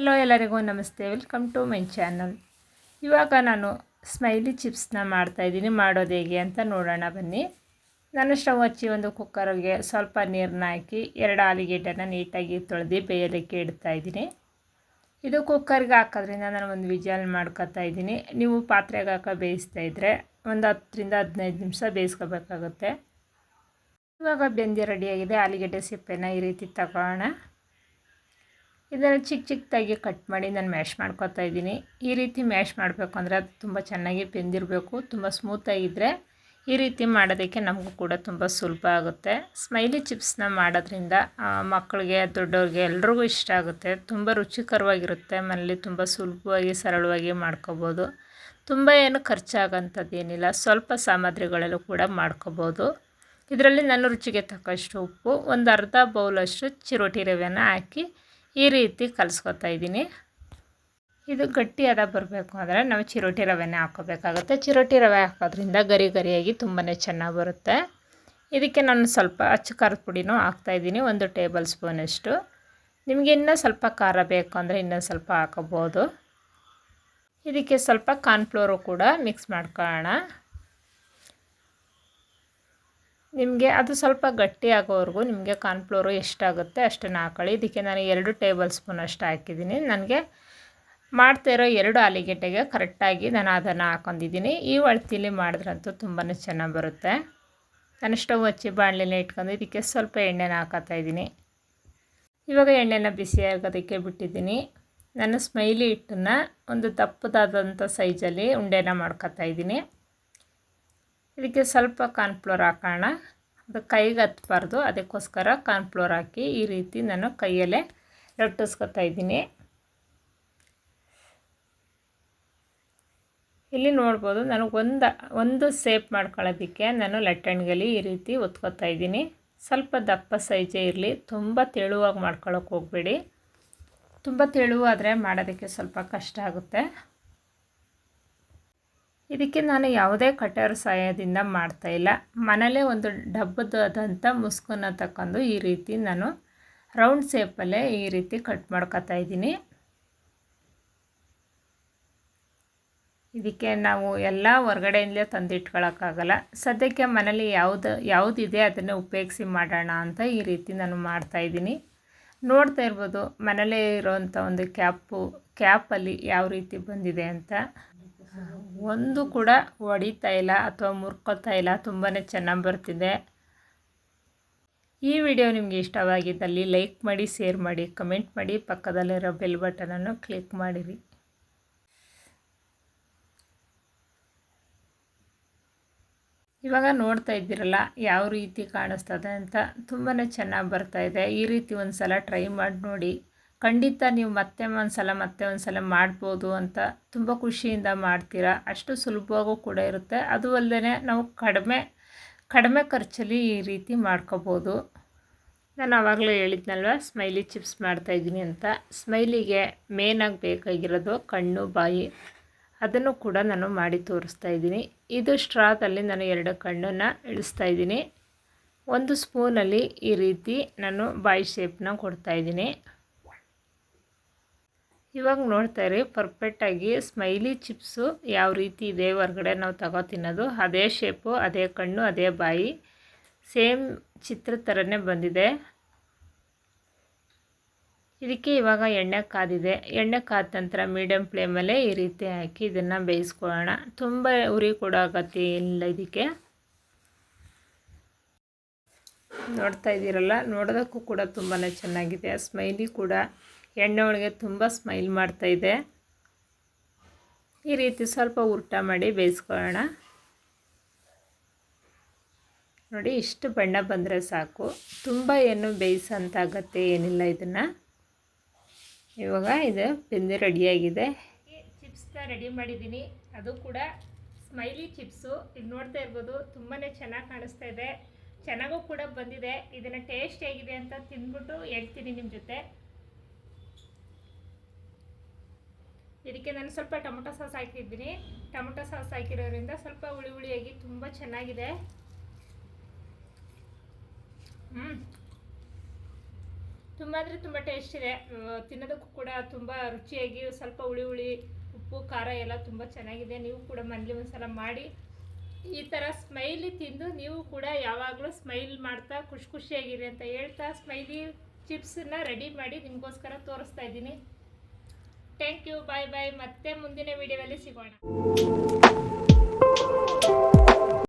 Hello ಎಲ್ಲರಿಗೂ ನಮಸ್ತೆ. Welcome to my channel ಇವಾಗ ನಾನು ಸ್ಮೈಲಿ ಚಿಪ್ಸ್ನ ಮಾಡ್ತಾಯಿದ್ದೀನಿ ಮಾಡೋದು ಹೇಗೆ ಅಂತ ನೋಡೋಣ ಬನ್ನಿ. ನಾನು ಸ್ಟವ್ ಹಚ್ಚಿ ಒಂದು ಕುಕ್ಕರ್ಗೆ ಸ್ವಲ್ಪ ನೀರನ್ನ ಹಾಕಿ ಎರಡು ಆಲೂಗೆಡ್ಡೆನ ನೀಟಾಗಿ ತೊಳೆದು ಬೇಯಲಿಕ್ಕೆ ಇಡ್ತಾಯಿದ್ದೀನಿ ಇದು ಕುಕ್ಕರ್ಗೆ ಹಾಕೋದ್ರಿಂದ ನಾನು ಒಂದು ವಿಜಲ್ ಮಾಡ್ಕೊತಾ ಇದ್ದೀನಿ. ನೀವು ಪಾತ್ರೆಗೆ ಹಾಕೋ ಬೇಯಿಸ್ತಾ ಇದ್ದರೆ ಒಂದು ಹತ್ತರಿಂದ ಹದಿನೈದು ನಿಮಿಷ ಬೇಯಿಸ್ಕೋಬೇಕಾಗುತ್ತೆ. ಇವಾಗ ಬೆಂದಿ ರೆಡಿಯಾಗಿದೆ ಆಲೂಗೆಡ್ಡೆ ಸಿಪ್ಪೆನ ಈ ರೀತಿ ತಗೋಣ. ಇದನ್ನು ಚಿಕ್ಕ ಚಿಕ್ಕದಾಗಿ ಕಟ್ ಮಾಡಿ ನಾನು ಮ್ಯಾಶ್ ಮಾಡ್ಕೊತಾ ಇದ್ದೀನಿ. ಈ ರೀತಿ ಮ್ಯಾಶ್ ಮಾಡಬೇಕು ಅಂದರೆ ಅದು ತುಂಬ ಚೆನ್ನಾಗಿ ಬೆಂದಿರಬೇಕು, ತುಂಬ ಸ್ಮೂತಾಗಿದ್ದರೆ ಈ ರೀತಿ ಮಾಡೋದಕ್ಕೆ ನಮಗೂ ಕೂಡ ತುಂಬ ಸುಲಭ ಆಗುತ್ತೆ. ಸ್ಮೈಲಿ ಚಿಪ್ಸ್ನ ಮಾಡೋದ್ರಿಂದ ಮಕ್ಕಳಿಗೆ, ದೊಡ್ಡವ್ರಿಗೆ ಎಲ್ರಿಗೂ ಇಷ್ಟ ಆಗುತ್ತೆ. ತುಂಬ ರುಚಿಕರವಾಗಿರುತ್ತೆ, ಮನೇಲಿ ತುಂಬ ಸುಲಭವಾಗಿ, ಸರಳವಾಗಿ ಮಾಡ್ಕೋಬೋದು. ತುಂಬ ಏನು ಖರ್ಚಾಗಂಥದ್ದೇನಿಲ್ಲ ಸ್ವಲ್ಪ ಸಾಮಗ್ರಿಗಳಲ್ಲೂ ಕೂಡ ಮಾಡ್ಕೋಬೋದು. ಇದರಲ್ಲಿ ನಾನು ರುಚಿಗೆ ತಕ್ಕಷ್ಟು ಉಪ್ಪು, ಒಂದು ಅರ್ಧ ಬೌಲಷ್ಟು ಚಿರೋಟಿ ರವೆನ ಹಾಕಿ ಈ ರೀತಿ ಕಲಿಸ್ಕೊತಾ ಇದ್ದೀನಿ. ಇದು ಗಟ್ಟಿಯಾದ ಬರಬೇಕು. ಅಂದರೆ ನಾವು ಚಿರೋಟಿ ರವೆನೇ ಹಾಕೋಬೇಕಾಗುತ್ತೆ. ಚಿರೋಟಿ ರವೆ ಹಾಕೋದ್ರಿಂದ ಗರಿ ಗರಿಯಾಗಿ ತುಂಬಾ ಚೆನ್ನಾಗಿ ಬರುತ್ತೆ. ಇದಕ್ಕೆ ನಾನು ಸ್ವಲ್ಪ ಅಚ್ಚು ಖಾರದ ಪುಡಿನೂ ಹಾಕ್ತಾಯಿದ್ದೀನಿ ಒಂದು ಟೇಬಲ್ ಸ್ಪೂನಷ್ಟು ನಿಮಗೆ ಇನ್ನೂ ಸ್ವಲ್ಪ ಖಾರ ಬೇಕು ಅಂದರೆ ಇನ್ನೂ ಸ್ವಲ್ಪ ಹಾಕೋಬೋದು ಇದಕ್ಕೆ ಸ್ವಲ್ಪ ಕಾರ್ನ್ಫ್ಲೋರು ಕೂಡ ಮಿಕ್ಸ್ ಮಾಡ್ಕೊಳ್ಳೋಣ. ನಿಮಗೆ ಅದು ಸ್ವಲ್ಪ ಗಟ್ಟಿ ಆಗೋವರೆಗೂ ನಿಮಗೆ ಕಾರ್ನ್ಫ್ಲೋರು ಎಷ್ಟಾಗುತ್ತೆ ಅಷ್ಟನ್ನು ಹಾಕೊಳ್ಳಿ. ಇದಕ್ಕೆ ನಾನು ಎರಡು ಟೇಬಲ್ ಸ್ಪೂನ್ ಅಷ್ಟು ಹಾಕಿದ್ದೀನಿ. ನನಗೆ ಮಾಡ್ತಾ ಇರೋ ಎರಡು ಆಲಿಗೆಡ್ಡೆಗೆ ಕರೆಕ್ಟಾಗಿ ನಾನು ಅದನ್ನು ಹಾಕೊಂಡಿದ್ದೀನಿ. ಈ ಒಳ್ತಿಲಿ ಮಾಡಿದ್ರಂತೂ ತುಂಬಾ ಚೆನ್ನಾಗಿ ಬರುತ್ತೆ. ನಾನು ಸ್ಟವ್ ಹಚ್ಚಿ ಬಾಣಲೆನ ಇಟ್ಕೊಂಡು ಇದಕ್ಕೆ ಸ್ವಲ್ಪ ಎಣ್ಣೆನ ಹಾಕತ್ತಾ ಇದ್ದೀನಿ. ಇವಾಗ ಎಣ್ಣೆನ ಬಿಸಿ ಆಗೋದಕ್ಕೆ ಬಿಟ್ಟಿದ್ದೀನಿ. ನಾನು ಸ್ಮೈಲಿ ಹಿಟ್ಟನ್ನು ಒಂದು ದಪ್ಪದಾದಂಥ ಸೈಜಲ್ಲಿ ಉಂಡೆನ ಮಾಡ್ಕೊತಾ ಇದ್ದೀನಿ. ಇದಕ್ಕೆ ಸ್ವಲ್ಪ ಕಾರ್ನ್ಫ್ಲೋರ್ ಹಾಕೋಣ. ಅದು ಕೈಗೆ ಹತ್ತಬಾರ್ದು ಅದಕ್ಕೋಸ್ಕರ ಕಾರ್ನ್ಫ್ಲೋರ್ ಹಾಕಿ ಈ ರೀತಿ ನಾನು ಕೈಯಲ್ಲೇ ಲಟ್ಟಿಸ್ಕೊತಾ ಇದ್ದೀನಿ. ಇಲ್ಲಿ ನೋಡ್ಬೋದು ನಾನು ಒಂದು ಒಂದು ಸೇಪ್ ಮಾಡ್ಕೊಳ್ಳೋದಕ್ಕೆ ನಾನು ಲಟ್ಟಣ್ಗಲಿ ಈ ರೀತಿ ಒತ್ಕೋತಾ ಇದ್ದೀನಿ. ಸ್ವಲ್ಪ ದಪ್ಪ ಸೈಜೇ ಇರಲಿ. ತುಂಬ ತೆಳುವಾಗಿ ಮಾಡ್ಕೊಳ್ಳೋಕೆ ಹೋಗಬೇಡಿ. ತುಂಬ ತೆಳುವಾದರೆ ಮಾಡೋದಕ್ಕೆ ಸ್ವಲ್ಪ ಕಷ್ಟ ಆಗುತ್ತೆ. ಇದಕ್ಕೆ ನಾನು ಯಾವುದೇ ಕಟರ್ ಸಹಾಯದಿಂದ ಮಾಡ್ತಾಯಿಲ್ಲ ಮನೇಲೇ ಒಂದು ಡಬ್ಬದಾದಂಥ ಮುಸ್ಕನ್ನ ತಗೊಂಡು ಈ ರೀತಿ ನಾನು ರೌಂಡ್ ಶೇಪಲ್ಲೇ ಈ ರೀತಿ ಕಟ್ ಮಾಡ್ಕೊತಾ ಇದ್ದೀನಿ. ಇದಕ್ಕೆ ನಾವು ಎಲ್ಲ ಹೊರಗಡೆಯಿಂದಲೇ ತಂದಿಟ್ಕೊಳ್ಳೋಕ್ಕಾಗಲ್ಲ ಸದ್ಯಕ್ಕೆ ಮನೇಲಿ ಯಾವುದು, ಯಾವುದಿದೆ ಅದನ್ನು ಉಪಯೋಗಿಸಿ ಮಾಡೋಣ ಅಂತ ಈ ರೀತಿ ನಾನು ಮಾಡ್ತಾಯಿದ್ದೀನಿ ನೋಡ್ತಾ ಇರ್ಬೋದು ಮನೇಲೇ ಇರೋವಂಥ ಒಂದು ಕ್ಯಾಪು, ಕ್ಯಾಪಲ್ಲಿ ಯಾವ ರೀತಿ ಬಂದಿದೆ ಅಂತ. ಒಂದು ಕೂಡ ಹೊಡಿತಾ ಇಲ್ಲ ಅಥವಾ ಮುರ್ಕೋತಾ ಇಲ್ಲ ತುಂಬಾ ಚೆನ್ನಾಗಿ ಬರ್ತಿದೆ. ಈ ವಿಡಿಯೋ ನಿಮಗೆ ಇಷ್ಟವಾಗಿದ್ದಲ್ಲಿ ಲೈಕ್ ಮಾಡಿ, ಶೇರ್ ಮಾಡಿ, ಕಮೆಂಟ್ ಮಾಡಿ, ಪಕ್ಕದಲ್ಲಿರೋ ಬೆಲ್ ಬಟನನ್ನು ಕ್ಲಿಕ್ ಮಾಡಿರಿ. ಇವಾಗ ನೋಡ್ತಾ ಇದ್ದೀರಲ್ಲ, ಯಾವ ರೀತಿ ಕಾಣಿಸ್ತದೆ ಅಂತ ತುಂಬಾ ಚೆನ್ನಾಗಿ ಬರ್ತಾಯಿದೆ ಈ ರೀತಿ ಒಂದು ಸಲ ಟ್ರೈ ಮಾಡಿ ನೋಡಿ. ಖಂಡಿತ ನೀವು ಮತ್ತೆ ಒಂದು ಸಲ ಮತ್ತೆ ಒಂದು ಸಲ ಮಾಡ್ಬೋದು ಅಂತ ತುಂಬ ಖುಷಿಯಿಂದ ಮಾಡ್ತೀರಾ. ಅಷ್ಟು ಸುಲಭವಾಗೂ ಕೂಡ ಇರುತ್ತೆ. ಅದು ಅಲ್ಲದೆ ನಾವು ಕಡಿಮೆ ಕಡಿಮೆ ಖರ್ಚಲ್ಲಿ ಈ ರೀತಿ ಮಾಡ್ಕೋಬೋದು. ನಾನು ಆವಾಗಲೇ ಹೇಳಿದ್ನಲ್ವ, ಸ್ಮೈಲಿ ಚಿಪ್ಸ್ ಮಾಡ್ತಾಯಿದ್ದೀನಿ ಅಂತ. ಸ್ಮೈಲಿಗೆ ಮೇನಾಗಿ ಬೇಕಾಗಿರೋದು ಕಣ್ಣು, ಬಾಯಿ. ಅದನ್ನು ಕೂಡ ನಾನು ಮಾಡಿ ತೋರಿಸ್ತಾ ಇದ್ದೀನಿ. ಇದು ಸ್ಟ್ರಾದಲ್ಲಿ ನಾನು ಎರಡು ಕಣ್ಣನ್ನು ಇಳಿಸ್ತಾ ಇದ್ದೀನಿ. ಒಂದು ಸ್ಪೂನಲ್ಲಿ ಈ ರೀತಿ ನಾನು ಬಾಯಿ ಶೇಪ್ನ ಕೊಡ್ತಾಯಿದ್ದೀನಿ ಇವಾಗ ನೋಡ್ತಾ ಇರಿ ಪರ್ಫೆಕ್ಟಾಗಿ ಸ್ಮೈಲಿ ಚಿಪ್ಸು ಯಾವ ರೀತಿ ಇದೆ ಹೊರಗಡೆ ನಾವು ತಗೋ ತಿನ್ನೋದು ಅದೇ ಶೇಪು ಅದೇ ಕಣ್ಣು, ಅದೇ ಬಾಯಿ. ಸೇಮ್ ಚಿತ್ರ ಥರನೇ ಬಂದಿದೆ. ಇದಕ್ಕೆ ಇವಾಗ ಎಣ್ಣೆ ಕಾದಿದೆ. ಎಣ್ಣೆ ಕಾದ ನಂತರ ಮೀಡಿಯಮ್ ಫ್ಲೇಮಲ್ಲೇ ಈ ರೀತಿ ಹಾಕಿ ಇದನ್ನು ಬೇಯಿಸ್ಕೊಳ್ಳೋಣ. ತುಂಬ ಉರಿ ಕೂಡ ಆಗತ್ತೆ ಇಲ್ಲ ಇದಕ್ಕೆ. ನೋಡ್ತಾ ಇದ್ದೀರಲ್ಲ, ನೋಡೋದಕ್ಕೂ ಕೂಡ ತುಂಬಾ ಚೆನ್ನಾಗಿದೆ. ಸ್ಮೈಲಿ ಕೂಡ ಎಣ್ಣೆ ಒಳಗೆ ತುಂಬ ಸ್ಮೈಲ್ ಮಾಡ್ತಾಯಿದೆ ಈ ರೀತಿ ಸ್ವಲ್ಪ ಊಟ ಮಾಡಿ ಬೇಯಿಸ್ಕೊಳ್ಳೋಣ. ನೋಡಿ, ಇಷ್ಟು ಬಣ್ಣ ಬಂದರೆ ಸಾಕು. ತುಂಬ ಏನು ಬೇಯಿಸಂತ ಅಗತ್ಯ ಏನಿಲ್ಲ ಇದನ್ನು. ಇವಾಗ ಇದು ಬೆಂದು ರೆಡಿಯಾಗಿದೆ. ಚಿಪ್ಸ್ನ ರೆಡಿ ಮಾಡಿದ್ದೀನಿ. ಅದು ಕೂಡ ಸ್ಮೈಲಿ ಚಿಪ್ಸು. ಇದು ನೋಡ್ತಾ ಇರ್ಬೋದು ತುಂಬಾ ಚೆನ್ನಾಗಿ ಕಾಣಿಸ್ತಾ ಇದೆ. ಚೆನ್ನಾಗೂ ಕೂಡ ಬಂದಿದೆ. ಇದನ್ನು ಟೇಸ್ಟ್ ಹೇಗಿದೆ ಅಂತ ತಿಂದ್ಬಿಟ್ಟು ಹೇಳ್ತೀನಿ ನಿಮ್ಮ ಜೊತೆ. ಇದಕ್ಕೆ ನಾನು ಸ್ವಲ್ಪ ಟೊಮೊಟೊ ಸಾಸ್ ಹಾಕಿದ್ದೀನಿ. ಟೊಮೊಟೊ ಸಾಸ್ ಹಾಕಿರೋದ್ರಿಂದ ಸ್ವಲ್ಪ ಹುಳಿ ಹುಳಿಯಾಗಿ ತುಂಬ ಚೆನ್ನಾಗಿದೆ. ಹ್ಞೂ ತುಂಬ ಅಂದರೆ ತುಂಬ ಟೇಸ್ಟ್ ಇದೆ. ತಿನ್ನೋದಕ್ಕೂ ಕೂಡ ತುಂಬ ರುಚಿಯಾಗಿ ಸ್ವಲ್ಪ ಹುಳಿ ಹುಳಿ, ಉಪ್ಪು, ಖಾರ ಎಲ್ಲ ತುಂಬ ಚೆನ್ನಾಗಿದೆ. ನೀವು ಕೂಡ ಮನೇಲಿ ಒಂದ್ಸಲ ಮಾಡಿ ಈ ಥರ ಸ್ಮೈಲಿ ತಿಂದು ನೀವು ಕೂಡ ಯಾವಾಗಲೂ ಸ್ಮೈಲ್ ಮಾಡ್ತಾ ಖುಷಿ ಖುಷಿಯಾಗಿರಿ ಅಂತ ಹೇಳ್ತಾ ಸ್ಮೈಲಿ ಚಿಪ್ಸನ್ನ ರೆಡಿ ಮಾಡಿ ನಿಮಗೋಸ್ಕರ ತೋರಿಸ್ತಾ ಇದ್ದೀನಿ. ಥ್ಯಾಂಕ್ ಯು ಬಾಯ್ ಬಾಯ್ ಮತ್ತೆ ಮುಂದಿನ ವಿಡಿಯೋದಲ್ಲಿ ಸಿಗೋಣ.